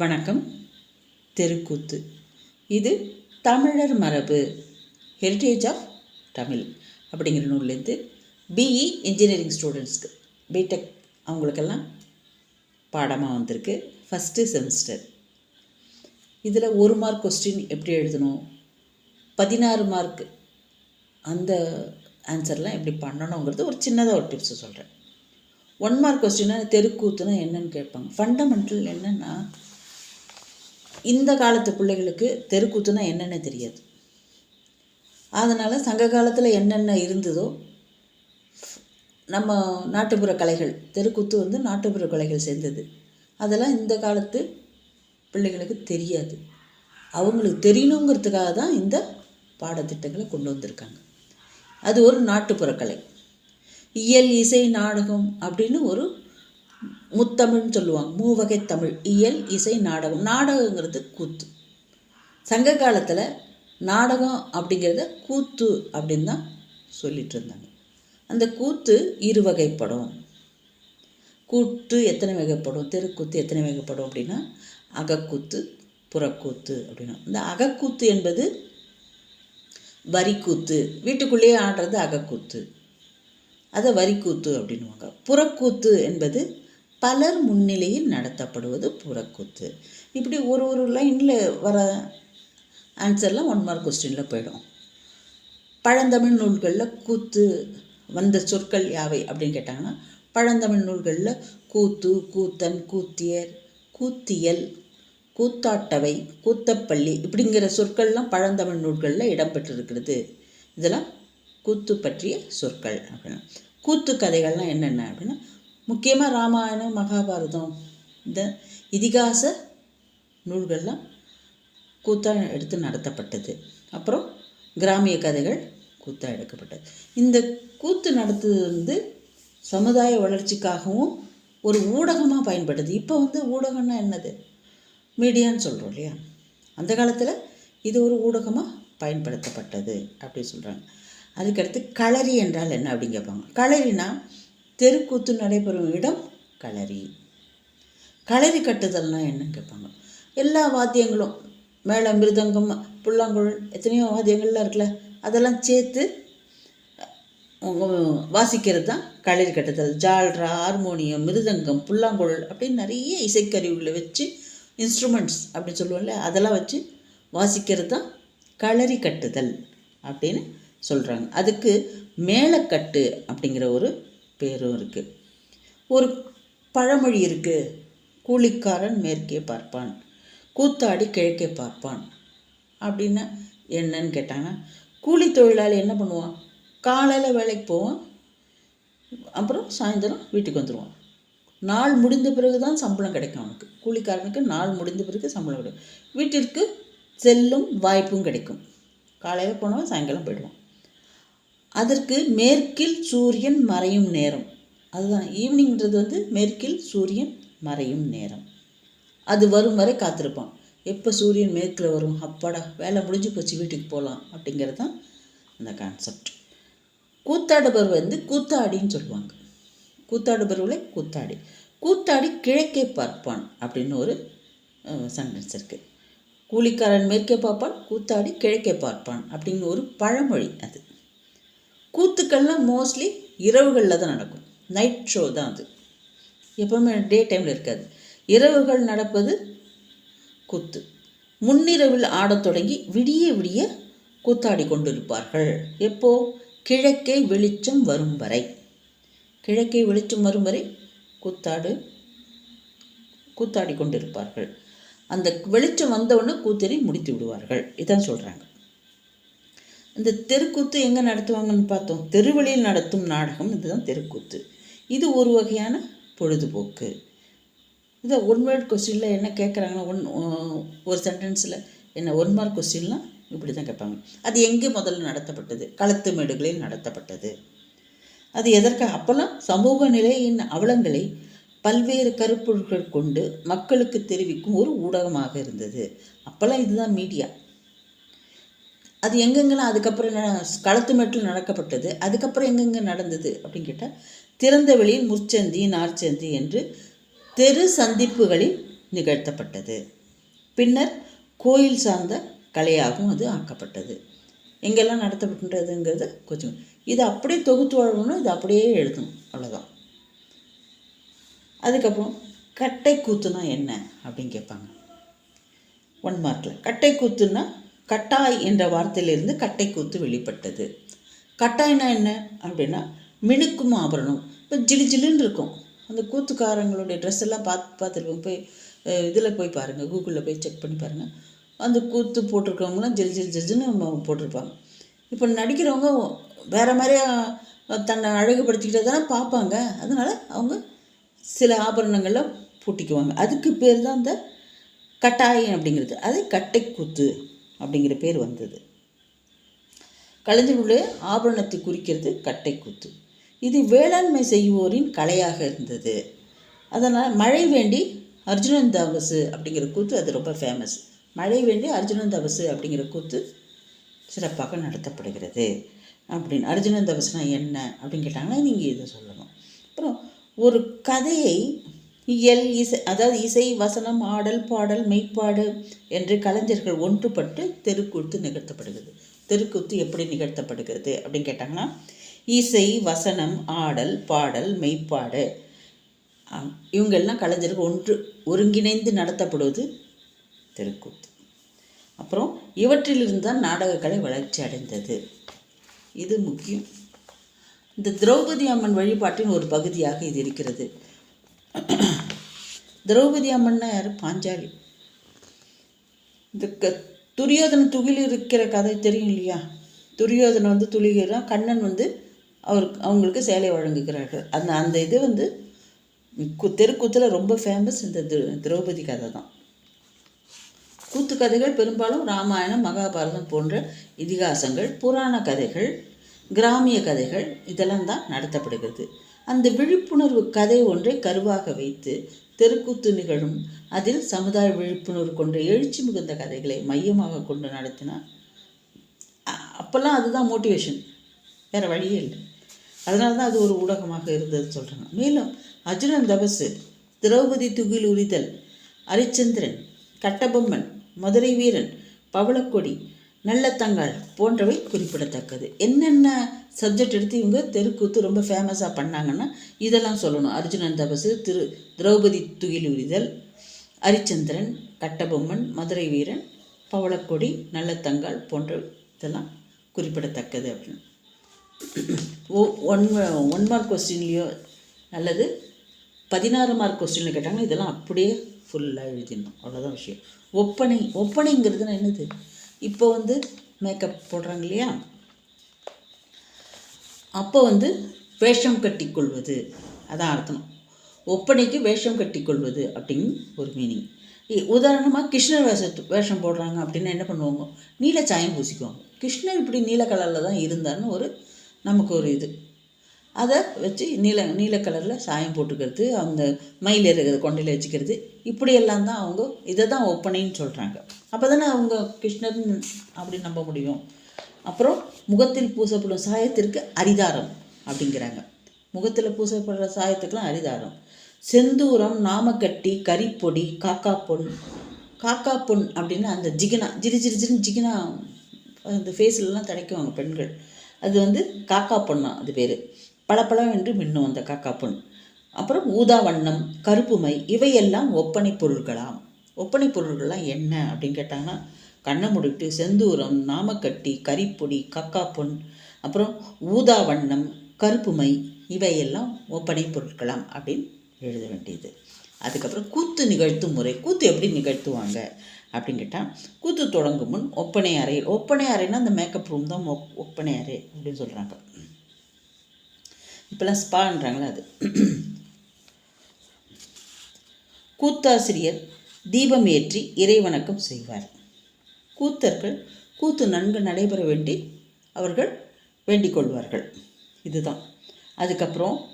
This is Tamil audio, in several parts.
வணக்கம். தெருக்கூத்து. இது தமிழர் மரபு. ஹெரிட்டேஜ் ஆஃப் தமிழ் அப்படிங்கிற நூல்லேருந்து பிஇ இன்ஜினியரிங் ஸ்டூடெண்ட்ஸ்க்கு பிடெக் அவங்களுக்கெல்லாம் பாடமாக வந்திருக்கு. ஃபஸ்ட்டு செமஸ்டர் இதில் ஒரு மார்க் கொஸ்டின் எப்படி எழுதணும்? பதினாறு மார்க் அந்த ஆன்சர்லாம் எப்படி பண்ணணுங்கிறது ஒரு சின்னதாக ஒரு டிப்ஸ் சொல்கிறேன் ஒன் மார்க் கொஸ்டின்னா தெருக்கூத்துனா என்னன்னு கேட்பாங்க. ஃபண்டமெண்டல் என்னென்னா இந்த காலத்து பிள்ளைகளுக்கு தெருக்கூத்துனா என்னென்ன தெரியாது. அதனால் சங்க காலத்தில் என்னென்ன இருந்ததோ நம்ம நாட்டுப்புற கலைகள் தெருக்கூத்து வந்து நாட்டுப்புற கலைகள் சேர்ந்தது. அதெல்லாம் இந்த காலத்து பிள்ளைகளுக்கு தெரியாது. அவங்களுக்கு தெரியணுங்கிறதுக்காக தான் இந்த பாடத்திட்டங்களை கொண்டு வந்திருக்காங்க. அது ஒரு நாட்டுப்புற கலை. இயல் இசை நாடகம் அப்படின்னு ஒரு முத்தமிழ்னு சொல்லுவாங்க. மூவகை தமிழ் இயல் இசை நாடகம். நாடகங்கிறது கூத்து. சங்க காலத்தில் நாடகம் அப்படிங்கிறத கூத்து அப்படின்னு தான் சொல்லிட்டு இருந்தாங்க. அந்த கூத்து இரு வகைப்படும் கூத்து எத்தனை வகைப்படும்? தெருக்கூத்து எத்தனை வகைப்படும் அப்படின்னா அகக்கூத்து புறக்கூத்து அப்படின்னா. இந்த அகக்கூத்து என்பது வரிக்கூத்து. வீட்டுக்குள்ளேயே ஆடுறது அகக்கூத்து. அதை வரிக்கூத்து அப்படின்வாங்க புறக்கூத்து என்பது பலர் முன்னிலையில் நடத்தப்படுவது புறக்கூத்து இப்படி ஒரு ஒரு லைனில் வர ஆன்சர்லாம் ஒன் மார்க் கொஸ்டினில் போயிடும். பழந்தமிழ் நூல்களில் கூத்து வந்த சொற்கள் யாவை அப்படின்னு கேட்டாங்கன்னா பழந்தமிழ் நூல்களில் கூத்து கூத்தன் கூத்தியர் கூத்தியல் கூத்தாட்டவை கூத்தப்பள்ளி இப்படிங்கிற சொற்கள்லாம் பழந்தமிழ் நூல்களில் இடம்பெற்றிருக்கிறது. இதெல்லாம் கூத்து பற்றிய சொற்கள் அப்படின்னா கூத்து கதைகள்லாம் என்னென்ன அப்படின்னா முக்கியமாக ராமாயணம் மகாபாரதம் இந்த இதிகாச நூல்கள்லாம் கூத்தாக எடுத்து நடத்தப்பட்டது. அப்புறம் கிராமிய கதைகள் கூத்தாக எடுக்கப்பட்டது. இந்த கூத்து நடத்துவது வந்து சமுதாய வளர்ச்சிக்காகவும் ஒரு ஊடகமாக பயன்பட்டது இப்போ வந்து ஊடகம்னா என்னது? மீடியான்னு சொல்கிறோம் இல்லையா? அந்த காலத்தில் இது ஒரு ஊடகமாக பயன்படுத்தப்பட்டது அப்படி சொல்கிறாங்க அதுக்கடுத்து களரி என்றால் என்ன அப்படின்னு கேட்பாங்க. களரினா தெருக்கூத்து நடைபெறும் இடம் களரி. களரி கட்டுதல்னா என்ன கேட்பாங்க? எல்லா வாத்தியங்களும் மேள மிருதங்கம் புல்லாங்குழல் எத்தனையோ வாத்தியங்கள்லாம் இருக்குல்ல அதெல்லாம் சேர்த்து வாசிக்கிறது தான் களரி கட்டுதல். ஜால்ரா ஹார்மோனியம் மிருதங்கம் புல்லாங்குழல் அப்படின்னு நிறைய இசைக்கருவிகளை வச்சு இன்ஸ்ட்ருமெண்ட்ஸ் அப்படின்னு சொல்லுவோம்ல அதெல்லாம் வச்சு வாசிக்கிறது தான் களரி கட்டுதல் அப்படின்னு சொல்கிறாங்க அதுக்கு மேலக்கட்டு அப்படிங்கிற ஒரு பேரும் இருக்குது ஒரு பழமொழி இருக்குது கூலிக்காரன் மேற்கே பார்ப்பான். கூத்தாடி கிழக்கே பார்ப்பான். அப்படின்னா என்னன்னு கேட்டாங்கன்னா கூலி தொழிலாளி என்ன பண்ணுவான்? காலையில் வேலைக்கு போவான். அப்புறம் சாயந்தரம் வீட்டுக்கு வந்துடுவான் நாள் முடிந்த பிறகு தான் சம்பளம் கிடைக்கும் அவனுக்கு. கூலிக்காரனுக்கு நாள் முடிந்த பிறகு சம்பளம் கிடைக்கும். வீட்டிற்கு செல்லும் வாய்ப்பும் கிடைக்கும். காலையில் போனவன் சாயங்காலம் போயிடுவான். அதற்கு மேற்கில் சூரியன் மறையும் நேரம். அதுதான் ஈவினிங்கிறது வந்து மேற்கில் சூரியன் மறையும் நேரம். அது வரும் வரை காத்திருப்பான். எப்போ சூரியன் மேற்கில் வரும்? அப்பாடா வேலை முடிஞ்சு போச்சு வீட்டுக்கு போகலாம் அப்படிங்கிறது தான் அந்த கான்செப்ட் கூத்தாடுபவர் வந்து கூத்தாடின்னு சொல்லுவாங்க. கூத்தாடுபவர்களே கூத்தாடி. கூத்தாடி கிழக்கே பார்ப்பான் அப்படின்னு ஒரு சென்டென்ஸ் இருக்குது கூலிக்காரன் மேற்கே பார்ப்பான் கூத்தாடி கிழக்கே பார்ப்பான் அப்படின்னு ஒரு பழமொழி அது. கூத்துக்கள்லாம் மோஸ்ட்லி இரவுகளில் தான் நடக்கும். நைட் ஷோ தான் அது. எப்போவுமே டே டைமில் இருக்காது. இரவுகள் நடப்பது கூத்து. முன்னிரவில் ஆடத் தொடங்கி விடிய விடிய கூத்தாடி கொண்டிருப்பார்கள். எப்போ? கிழக்கே வெளிச்சம் வரும் வரை. கிழக்கே வெளிச்சம் வரும் வரை கூத்தாடு கூத்தாடி கொண்டிருப்பார்கள். அந்த வெளிச்சம் வந்தவுடனே கூத்தினை முடித்து விடுவார்கள். இதான் சொல்கிறாங்க இந்த தெருக்கூத்து எங்கே நடத்துவாங்கன்னு பார்த்தோம். தெருவழியில் நடத்தும் நாடகம் இதுதான் தெருக்கூத்து. இது ஒரு வகையான பொழுதுபோக்கு. இதை ஒன் வேர்ட் கொஸ்டினில் என்ன கேட்குறாங்கன்னா ஒன் ஒரு சென்டென்ஸில் என்ன ஒன் மார்க் கொஸ்டின்லாம் இப்படி தான் கேட்பாங்க. அது எங்கே முதல்ல நடத்தப்பட்டது? களத்து மேடுகளில் நடத்தப்பட்டது. அது எதற்காக அப்போல்லாம் சமூக நிலையின் அவலங்களை பல்வேறு கருப்பொருட்கள் கொண்டு மக்களுக்கு தெரிவிக்கும் ஒரு ஊடகமாக இருந்தது. அப்போல்லாம் இதுதான் மீடியா அது எங்கெங்கெல்லாம் அதுக்கப்புறம் களத்து மேட்டில் நடக்கப்பட்டது அதுக்கப்புறம் எங்கெங்கே நடந்தது அப்படின்னு கேட்டால் திறந்த வெளியில் முற்சந்தி நார்ச்சந்தி என்று தெரு சந்திப்புகளில் நிகழ்த்தப்பட்டது. பின்னர் கோயில் சார்ந்த கலையாகவும் அது ஆக்கப்பட்டது. எங்கெல்லாம் நடத்தப்பட்டதுங்கிறது கொஞ்சம் இது அப்படியே தொகுத்து வழங்கணும் இது அப்படியே எழுதணும் அவ்வளோதான் அதுக்கப்புறம் கட்டை கூத்துனா என்ன அப்படின்னு கேட்பாங்க. ஒன் மார்க்கில் கட்டை கூத்துன்னா கட்டாய் என்ற வார்த்தையிலிருந்து கட்டை கூத்து வெளிப்பட்டது. கட்டாய்னா என்ன? அப்படின்னா மினுக்கும் ஆபரணம். இப்போ ஜிலு ஜிலுன்னு இருக்கும். அந்த கூத்துக்காரங்களுடைய ட்ரெஸ் எல்லாம் பார்த்து பார்த்துருப்போம் போய் இதில் போய் பாருங்கள் கூகுளில் போய் செக் பண்ணி பாருங்கள் அந்த கூத்து போட்டிருக்கவங்களாம் ஜில் ஜில் ஜில்ஜின்னு போட்டிருப்பாங்க. இப்போ நடிக்கிறவங்க வேறு மாதிரியா தன்னை அழகுபடுத்திக்கிட்டே தானே பார்ப்பாங்க. அதனால் அவங்க சில ஆபரணங்களில் பூட்டிக்குவாங்க. அதுக்கு பேர் தான் இந்த கட்டாயம் அப்படிங்கிறது. அது கட்டை கூத்து அப்படிங்கிற பேர் வந்தது. கலைஞர்களுடைய ஆபரணத்தை குறிக்கிறது கட்டைக்கூத்து. இது வேளாண்மை செய்வோரின் கலையாக இருந்தது. அதனால் மழை வேண்டி அர்ஜுனன் தபசு அப்படிங்கிற கூத்து அது ரொம்ப ஃபேமஸ் மழை வேண்டி அர்ஜுனன் தபசு அப்படிங்கிற கூத்து சிறப்பாக நடத்தப்படுகிறது. அப்படின்னு அர்ஜுனன் தபசுனா என்ன அப்படின்னு கேட்டாங்கன்னா நீங்கள் இதை சொல்லணும். அப்புறம் ஒரு கதையை இயல் இசை அதாவது இசை வசனம் ஆடல் பாடல் மெய்ப்பாடு என்று கலைஞர்கள் ஒன்றுபட்டு தெருக்கூத்து நிகழ்த்தப்படுகிறது. தெருக்கூத்து எப்படி நிகழ்த்தப்படுகிறது அப்படின்னு கேட்டாங்கன்னா இசை வசனம் ஆடல் பாடல் மெய்ப்பாடு இவங்கெல்லாம் கலைஞர்கள் ஒன்று ஒருங்கிணைந்து நடத்தப்படுவது தெருக்கூத்து. அப்புறம் இவற்றிலிருந்து தான் நாடகக்கலை வளர்ச்சி அடைந்தது. இது முக்கியம். இந்த திரௌபதி அம்மன் வழிபாட்டின் ஒரு பகுதியாக இது இருக்கிறது. திரௌபதி அம்மன்னா பாஞ்சாலி. இந்த க துரியோதன துகில் இருக்கிற கதை தெரியும் இல்லையா? துரியோதனை வந்து துளிகிறான் கண்ணன் வந்து அவருக்கு அவங்களுக்கு சேலை வழங்குகிறார்கள். அந்த அந்த இது வந்து கு- தெருக்கூத்தில் ரொம்ப ஃபேமஸ் இந்த திரு- திரௌபதி கதை தான். கூத்து கதைகள் பெரும்பாலும் ராமாயணம் மகாபாரதம் போன்ற இதிகாசங்கள் புராண கதைகள் கிராமிய கதைகள் இதெல்லாம் தான் நடத்தப்படுகிறது. அந்த விழிப்புணர்வு கதை ஒன்றை கருவாக வைத்து தெருக்கூத்து நிகழும். அதில் சமுதாய விழிப்புணர்வு கொண்ட எழுச்சி மிகுந்த கதைகளை மையமாக கொண்டு நடத்தினா அ- அப்போல்லாம் அதுதான் மோட்டிவேஷன் வேறு வழியே இல்லை. அதனால தான் அது ஒரு ஊடகமாக இருந்தது சொல்கிறாங்க மேலும் அர்ஜுனன் தபசு திரௌபதி துகில் உரிதல் அரிச்சந்திரன் கட்டபொம்மன் மதுரை வீரன் பவளக்கொடி நல்லத்தங்காள் போன்றவை குறிப்பிடத்தக்கது. என்னென்ன சப்ஜெக்ட் எடுத்து இவங்க தெருக்கூத்து ரொம்ப ஃபேமஸாக பண்ணாங்கன்னா இதெல்லாம் சொல்லணும். அர்ஜுனன் தபசு திரு திரௌபதி துகில் உரிதல் கட்டபொம்மன் மதுரை வீரன் பவளக்கொடி நல்லத்தங்காள் போன்ற இதெல்லாம் குறிப்பிடத்தக்கது அப்படின்னு. ஓ ஒன் ஒன் மார்க் கொஸ்டின்லேயோ அல்லது பதினாறு மார்க் கொஸ்டினில் கேட்டாங்கன்னா இதெல்லாம் அப்படியே ஃபுல்லாக எழுதிடணும். அவ்வளோதான் விஷயம். ஒப்பனை ஒப்பனைங்கிறதுனா என்னது? இப்போ வந்து மேக்கப் போடுறாங்க இல்லையா? அப்போ வந்து வேஷம் கட்டிக்கொள்வது. அதான் அர்த்தம். ஒப்பனைக்கு வேஷம் கட்டிக்கொள்வது அப்படின்னு ஒரு மீனிங் உதாரணமாக கிருஷ்ணர் வேஷத்து வேஷம் போடுறாங்க அப்படின்னா என்ன பண்ணுவாங்க? நீல சாயம் பூசிக்குவாங்க. கிருஷ்ணர் இப்படி நீல கலரில் தான் இருந்தார்னு ஒரு நமக்கு ஒரு இது. அதை வச்சு நீல நீல கலரில் சாயம் போட்டுக்கிறது அந்த மயில் இருக்கிறது கொண்டையில் வச்சுக்கிறது இப்படியெல்லாம் தான் அவங்க இதை தான் ஒப்பனைன்னு சொல்கிறாங்க அப்போ தானே அவங்க கிருஷ்ணர்னு அப்படி நம்ப முடியும். அப்புறம் முகத்தில் பூசப்படும் சாயத்திற்கு அரிதாரம் அப்படிங்கிறாங்க. முகத்தில் பூசப்படுற சாயத்துக்கெலாம் அரிதாரம். செந்தூரம் நாமக்கட்டி கரிப்பொடி காக்கா பொன் காக்கா பொன் அப்படின்னா அந்த ஜிகினா ஜிரி ஜிரி ஜிரி ஜிகினா அந்த ஃபேஸ்லலாம் தடைக்குவாங்க பெண்கள். அது வந்து காக்கா பொண்ணா அது பேர். பளபளம் என்று மின்னும் அந்த காக்கா பொன் அப்புறம் ஊதா வண்ணம் கருப்புமை இவையெல்லாம் ஒப்பனை பொருட்களாம் ஒப்பனை பொருள்கள்லாம் என்ன அப்படின்னு கேட்டாங்கன்னா கண்ணை மூடிட்டு செந்தூரம் நாமக்கட்டி கரிப்பொடி கக்கா பொன் அப்புறம் ஊதா வண்ணம் கருப்புமை இவையெல்லாம் ஒப்பனை பொருட்களாம் அப்படின்னு எழுத வேண்டியது. அதுக்கப்புறம் கூத்து நிகழ்த்தும் முறை. கூத்து எப்படி நிகழ்த்துவாங்க அப்படின்னு கேட்டால் கூத்து தொடங்கும் முன் ஒப்பனை அறை. ஒப்பனை அறைன்னா அந்த மேக்கப் ரூம் தான் ஒப்- ஒப்பனை அறை அப்படின்னு சொல்கிறாங்க இப்போல்லாம் ஸ்பான்றாங்களே அது. கூத்தாசிரியர் தீபம் ஏற்றி இறைவணக்கம் செய்வார். கூத்தர்கள் கூத்து நன்கு நடைபெற வேண்டி அவர்கள் வேண்டிக் கொள்வார்கள். இதுதான். அதுக்கப்புறம்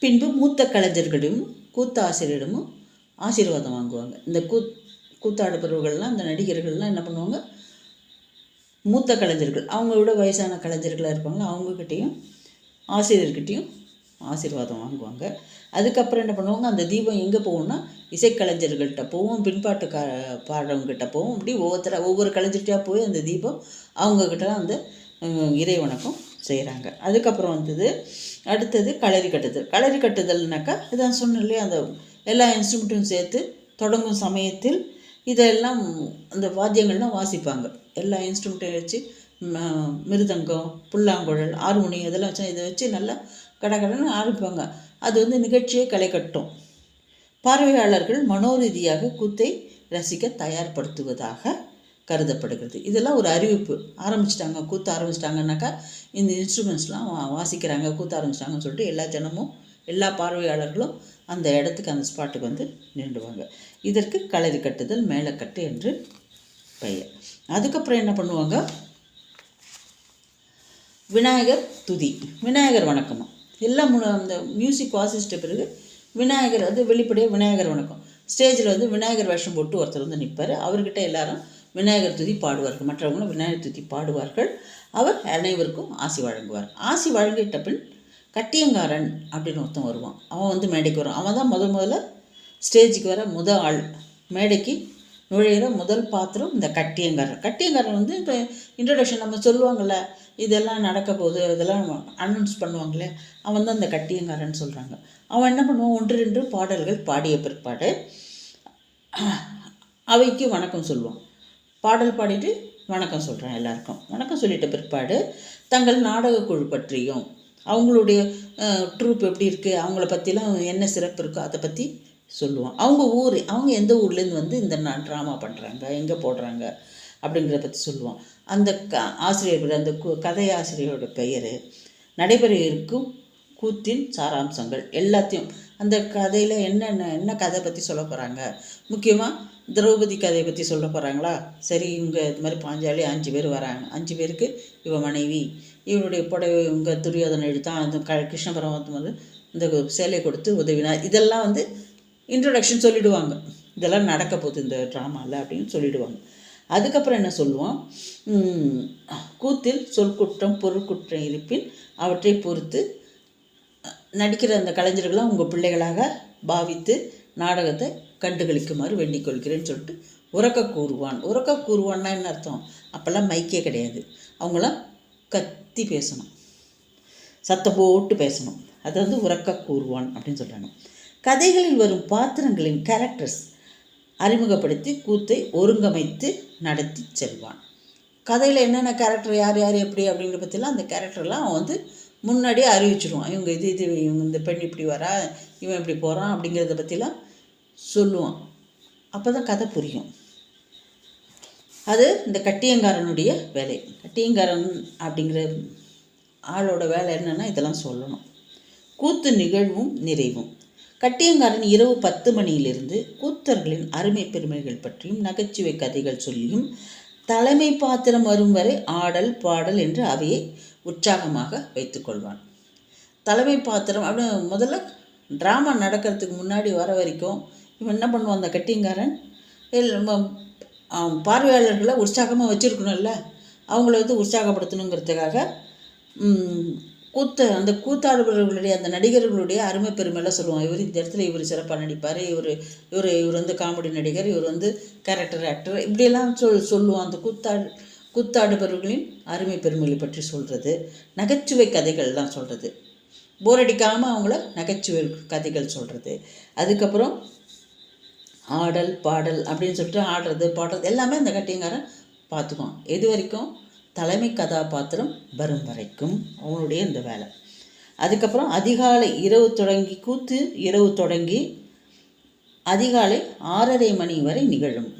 பின்பு மூத்த கலைஞர்களிடமும் கூத்தாசிரியரிடமும் ஆசீர்வாதம் வாங்குவாங்க. இந்த கூத் கூத்தாடுபவர்கள்லாம் இந்த நடிகர்கள்லாம் என்ன பண்ணுவாங்க? மூத்த கலைஞர்கள் அவங்களோட வயசான கலைஞர்களாக இருப்பாங்களோ? அவங்கக்கிட்டேயும் ஆசிரியர்கிட்டேயும் ஆசீர்வாதம் வாங்குவாங்க. அதுக்கப்புறம் என்ன பண்ணுவாங்க? அந்த தீபம் எங்கே போகும்னா இசைக்கலைஞர்கள்ட்ட போவோம் பின்பாட்டு கா பாடுறவங்ககிட்ட போவோம். இப்படி ஒவ்வொருத்தர ஒவ்வொரு கலைஞர்கிட்டயா போய் அந்த தீபம் அவங்கக்கிட்டலாம் வந்து இறை வணக்கம் செய்கிறாங்க அதுக்கப்புறம் வந்தது அடுத்தது களரி கட்டுதல். களரி கட்டுதல்னாக்கா இதான் சொன்னேன் அந்த எல்லா இன்ஸ்ட்ருமெண்ட்டும் சேர்த்து தொடங்கும் சமயத்தில் இதெல்லாம் அந்த வாத்தியங்கள்லாம் வாசிப்பாங்க. எல்லா இன்ஸ்ட்ருமெண்ட்டையும் வச்சு ம- மிருதங்கம் புல்லாங்குழல் ஆறுமணி இதெல்லாம் வச்சு இதை வச்சு நல்லா கடகடன்னு ஆரம்பிப்பாங்க. அது வந்து நிகழ்ச்சியை களை கட்டும் பார்வையாளர்கள் மனோரீதியாக கூத்தை ரசிக்க தயார்படுத்துவதாக கருதப்படுகிறது. இதெல்லாம் ஒரு அறிவிப்பு. ஆரம்பிச்சிட்டாங்க கூத்து ஆரம்பிச்சிட்டாங்கன்னாக்கா இந்த இன்ஸ்ட்ருமெண்ட்ஸ்லாம் வா வாசிக்கிறாங்க கூத்து ஆரம்பிச்சிட்டாங்கன்னு சொல்லிட்டு எல்லா ஜனமும் எல்லா பார்வையாளர்களும் அந்த இடத்துக்கு அந்த ஸ்பாட்டுக்கு வந்து நின்றுவாங்க. இதற்கு களரி கட்டுதல் மேலக்கட்டு என்று பெயர். அதுக்கப்புறம் என்ன பண்ணுவாங்க? விநாயகர் துதி. விநாயகர் வணக்கமாக எல்லாம் அந்த மியூசிக் வாசிச்சிட்ட பிறகு விநாயகர் வந்து வெளிப்படையாக விநாயகர் வணக்கம். ஸ்டேஜில் வந்து விநாயகர் வேஷம் போட்டு ஒருத்தர் வந்து நிற்பார் அவர்கிட்ட எல்லாரும் விநாயகர் துதி பாடுவார்கள். மற்றவங்களும் விநாயகர் துதி பாடுவார்கள். அவர் அனைவருக்கும் ஆசி வழங்குவார். ஆசி வழங்கிட்ட பின் கட்டியங்காரன் அப்படின்னு ஒருத்தன் வருவான். அவன் வந்து மேடைக்கு வருவான். அவன் தான் முத முதல்ல ஸ்டேஜுக்கு வர முத ஆள். மேடைக்கு நுழையிற முதல் பாத்திரம் இந்த கட்டியங்காரன் கட்டியங்காரன் வந்து இப்போ இன்ட்ரடக்ஷன் நம்ம சொல்லுவாங்கள்ல இதெல்லாம் நடக்க போகுது இதெல்லாம் அனௌன்ஸ் பண்ணுவாங்களே அவன் தான் அந்த கட்டியங்காரன் சொல்கிறாங்க அவன் என்ன பண்ணுவான்? ஒன்று ரெண்டு பாடல்கள் பாடிய பிற்பாடு அவைக்கு வணக்கம் சொல்லுவான். பாடல் பாடிட்டு வணக்கம் சொல்கிறான் எல்லாருக்கும். வணக்கம் சொல்லிட்ட பிற்பாடு தங்கள் நாடக குழு பற்றியும் அவங்களுடைய ட்ரூப் எப்படி இருக்குது அவங்கள பற்றிலாம் என்ன சிறப்பு இருக்கோ அதை பற்றி சொல்லுவான். அவங்க ஊர் அவங்க எந்த ஊர்லேருந்து வந்து இந்த ட்ராமா பண்ணுறாங்க எங்கே போடுறாங்க அப்படிங்கிறத பற்றி சொல்லுவோம். அந்த க ஆசிரியர்கள் அந்த கு- கதை ஆசிரியரோட பெயர் நடைபெற இருக்கும் கூத்தின் சாராம்சங்கள் எல்லாத்தையும் அந்த கதையில் என்னென்ன என்ன கதை பற்றி சொல்ல போகிறாங்க முக்கியமாக திரௌபதி கதையை பற்றி சொல்ல போகிறாங்களா சரி இவங்க இது மாதிரி பாஞ்சாலி அஞ்சு பேர் வராங்க. அஞ்சு பேருக்கு இவ மனைவி இவனுடைய புடவை இவங்க துரியோதனை எடுத்தான் அந்த க கிருஷ்ண பரமாத்மா வந்து இந்த சேலை கொடுத்து உதவினார். இதெல்லாம் வந்து இன்ட்ரடக்ஷன் சொல்லிவிடுவாங்க இதெல்லாம் நடக்க போகுது இந்த ட்ராமாவில் அப்படின்னு சொல்லிடுவாங்க. அதுக்கப்புறம் என்ன சொல்லுவோம் கூத்தில் சொற்குற்றம் பொருட்குற்றம் இருப்பின் அவற்றை பொறுத்து நடிக்கிற அந்த கலைஞர்கள்லாம் உங்கள் பிள்ளைகளாக பாவித்து நாடகத்தை கண்டுகளிக்குமாறு வேண்டிக் கொள்கிறேன்னு சொல்லிட்டு உறக்க கூறுவான். உறக்க கூறுவான்னா என்ன அர்த்தம்? அப்போல்லாம் மைக்கே கிடையாது. அவங்களாம் கத்தி பேசணும். சத்தம் போட்டு பேசணும். அது வந்து உறக்க கூறுவான் அப்படின்னு சொல்கிறாங்க கதைகளில் வரும் பாத்திரங்களின் கேரக்டர்ஸ் அறிமுகப்படுத்தி கூத்தை ஒருங்கமைத்து நடத்தி செல்வான். கதையில் என்னென்ன கேரக்டர் யார் யார் எப்படி அப்படிங்கிற பற்றிலாம் அந்த கேரக்டர்லாம் அவன் வந்து முன்னாடியே அறிவிச்சிடுவான் இவங்க இது இது இவங்க இந்த பெண் இப்படி வரா இவன் இப்படி போகிறான் அப்படிங்கிறத பற்றிலாம் சொல்லுவான். அப்போ தான் கதை புரியும். அது இந்த கட்டியங்காரனுடைய வேலை. கட்டியங்காரன் அப்படிங்கிற ஆளோட வேலை என்னென்னா இதெல்லாம் சொல்லணும். கூத்து நிகழ்வும் நிறைவும். கட்டியங்காரன் இரவு பத்து மணியிலிருந்து கூத்தர்களின் அருமை பெருமைகள் பற்றியும் நகைச்சுவை கதைகள் சொல்லியும் தலைமை பாத்திரம் வரும் வரை ஆடல் பாடல் என்று அவையை உற்சாகமாக வைத்துக்கொள்வான் தலைமை பாத்திரம் அப்படின்னு முதல்ல ட்ராமா நடக்கிறதுக்கு முன்னாடி வர வரைக்கும் இவன் என்ன பண்ணுவான் அந்த கட்டியங்காரன்? பார்வையாளர்களை உற்சாகமாக வச்சுருக்கணும்ல. அவங்கள வந்து உற்சாகப்படுத்தணுங்கிறதுக்காக கூத்த அந்த கூத்தாடுபவர்களுடைய அந்த நடிகர்களுடைய அருமை பெருமைலாம் சொல்லுவான் இவர் இந்த இடத்துல இவர் சிறப்பாக நடிப்பார். இவர் இவர் இவர் வந்து காமெடி நடிகர். இவர் வந்து கேரக்டர் ஆக்டர் இப்படியெல்லாம் சொல் சொல்லுவோம் அந்த கூத்தாடு கூத்தாடுபவர்களின் அருமை பெருமைகளை பற்றி சொல்கிறது நகைச்சுவை கதைகள்லாம் சொல்கிறது போர் அடிக்காமல் அவங்கள நகைச்சுவை கதைகள் சொல்கிறது அதுக்கப்புறம் ஆடல் பாடல் அப்படின்னு சொல்லிட்டு ஆடுறது பாடுறது எல்லாமே அந்த கட்டியங்காரன் பார்த்துக்குவான். எது வரைக்கும்? தலைமை கதாபாத்திரம் வரும் வரைக்கும் அவனுடைய இந்த வேலை. அதுக்கப்புறம் அதிகாலை இரவு தொடங்கி கூத்து இரவு தொடங்கி அதிகாலை ஆறரை மணி வரை நிகழும்.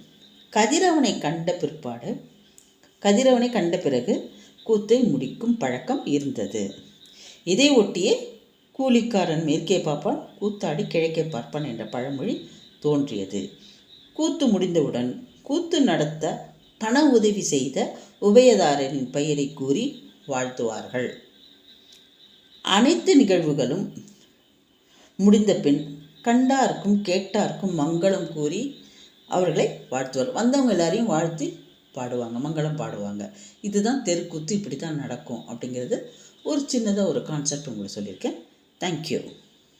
கதிரவனை கண்ட பிற்பாடு கதிரவனை கண்ட பிறகு கூத்தை முடிக்கும் பழக்கம் இருந்தது. இதை ஒட்டியே கூலிக்காரன் மேற்கே பார்ப்பான் கூத்தாடி கிழக்கே பார்ப்பான் என்ற பழமொழி தோன்றியது. கூத்து முடிந்தவுடன் கூத்து நடத்த பண உதவி செய்த உபயதாரரின் பெயரை கூறி வாழ்த்துவார்கள். அனைத்து நிகழ்வுகளும் முடிந்த பின் கண்டார்க்கும் கேட்டார்க்கும் மங்களம் கூறி அவர்களை வாழ்த்துவார். வந்தவங்க எல்லாரையும் வாழ்த்தி பாடுவாங்க மங்களம் பாடுவாங்க. இதுதான் தெருக்கூத்து இப்படி தான் நடக்கும் அப்படிங்கிறது ஒரு சின்னதாக ஒரு கான்செப்ட் உங்களுக்கு சொல்லியிருக்கேன். தேங்க்யூ